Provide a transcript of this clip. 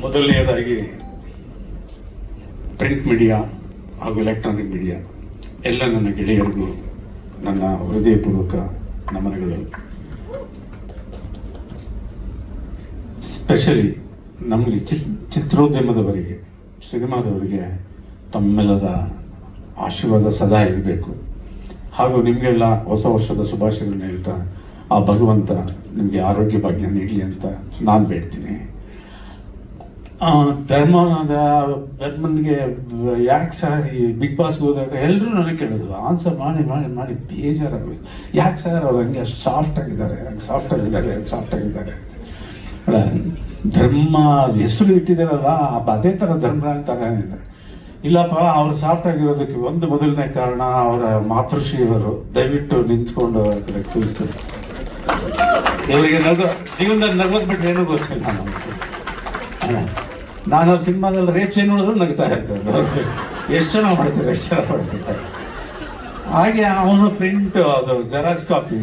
ಮೊದಲನೆಯದಾಗಿ print media ಹಾಗೂ electronic media ಎಲ್ಲ ನನ್ನ ಗೆಳೆಯರಿಗೂ ನನ್ನ ಹೃದಯಪೂರ್ವಕ ನಮನಗಳು. ಸ್ಪೆಷಲಿ ನಮಗೆ ಚಿ ಚಿತ್ರೋದ್ಯಮದವರಿಗೆ, ಸಿನಿಮಾದವರಿಗೆ ತಮ್ಮೆಲ್ಲರ ಆಶೀರ್ವಾದ ಸದಾ ಇರಬೇಕು. ಹಾಗೂ ನಿಮಗೆಲ್ಲ ಹೊಸ ವರ್ಷದ ಶುಭಾಶಯಗಳನ್ನ ಹೇಳ್ತಾ ಆ ಭಗವಂತ ನಿಮಗೆ ಆರೋಗ್ಯ ಭಾಗ್ಯ ನೀಡಲಿ ಅಂತ ನಾನು ಬೇಡ್ತೀನಿ. ಧರ್ಮನಾದ ಧರ್ಮನ್ಗೆ ಯಾಕೆ ಸರ್ ಈ ಬಿಗ್ ಬಾಸ್ಗೆ ಹೋದಾಗ ಎಲ್ಲರೂ ನನಗೆ ಕೇಳೋದು ಆನ್ಸರ್ ಮಾಡಿ ಮಾಡಿ ಮಾಡಿ ಬೇಜಾರಾಗೋಯ್ತು. ಯಾಕೆ ಸರ್ ಅವ್ರು ಹಂಗೆ ಅಷ್ಟು ಸಾಫ್ಟ್ ಆಗಿದ್ದಾರೆ, ಹಂಗೆ ಸಾಫ್ಟ್ ಆಗಿದ್ದಾರೆ, ಹಂಗೆ ಸಾಫ್ಟ್ ಆಗಿದ್ದಾರೆ ಧರ್ಮ ಹೆಸರು ಇಟ್ಟಿದ್ದಾರಲ್ಲ ಅದೇ ಥರ ಧರ್ಮ ಅಂತಾರೆ. ಇಲ್ಲಪ್ಪ, ಅವ್ರು ಸಾಫ್ಟ್ ಆಗಿರೋದಕ್ಕೆ ಒಂದು ಮೊದಲನೇ ಕಾರಣ ಅವರ ಮಾತೃಶ್ರೀಯವರು. ದಯವಿಟ್ಟು ನಿಂತ್ಕೊಂಡು ಅವ್ರ ಕಡೆ ತಿಳಿಸ್ತಾರೆ ಇವರಿಗೆ ನಗು, ಜೀವನದಲ್ಲಿ ನಗೋದ್ಬಿಟ್ಟು ಏನೂ ಗೊತ್ತಿಲ್ಲ ನಮಗೆ. ನಾನು ಸಿನಿಮಾದಲ್ಲಿ ರೇಟ್ ಸೀನ್ ನೋಡಿದ್ರು ನಗ್ತಾ ಇರ್ತೇವೆ ಎಷ್ಟು ಚೆನ್ನಾಗಿ ಮಾಡ್ತಾರೆ? ಎಷ್ಟು ಚೆನ್ನಾಗಿ ಮಾಡ್ತಿರ್ತಾರೆ ಹಾಗೆ ಅವನು ಪ್ರಿಂಟ್ ಅದು ಜೆರಾಕ್ಸ್ ಕಾಪಿ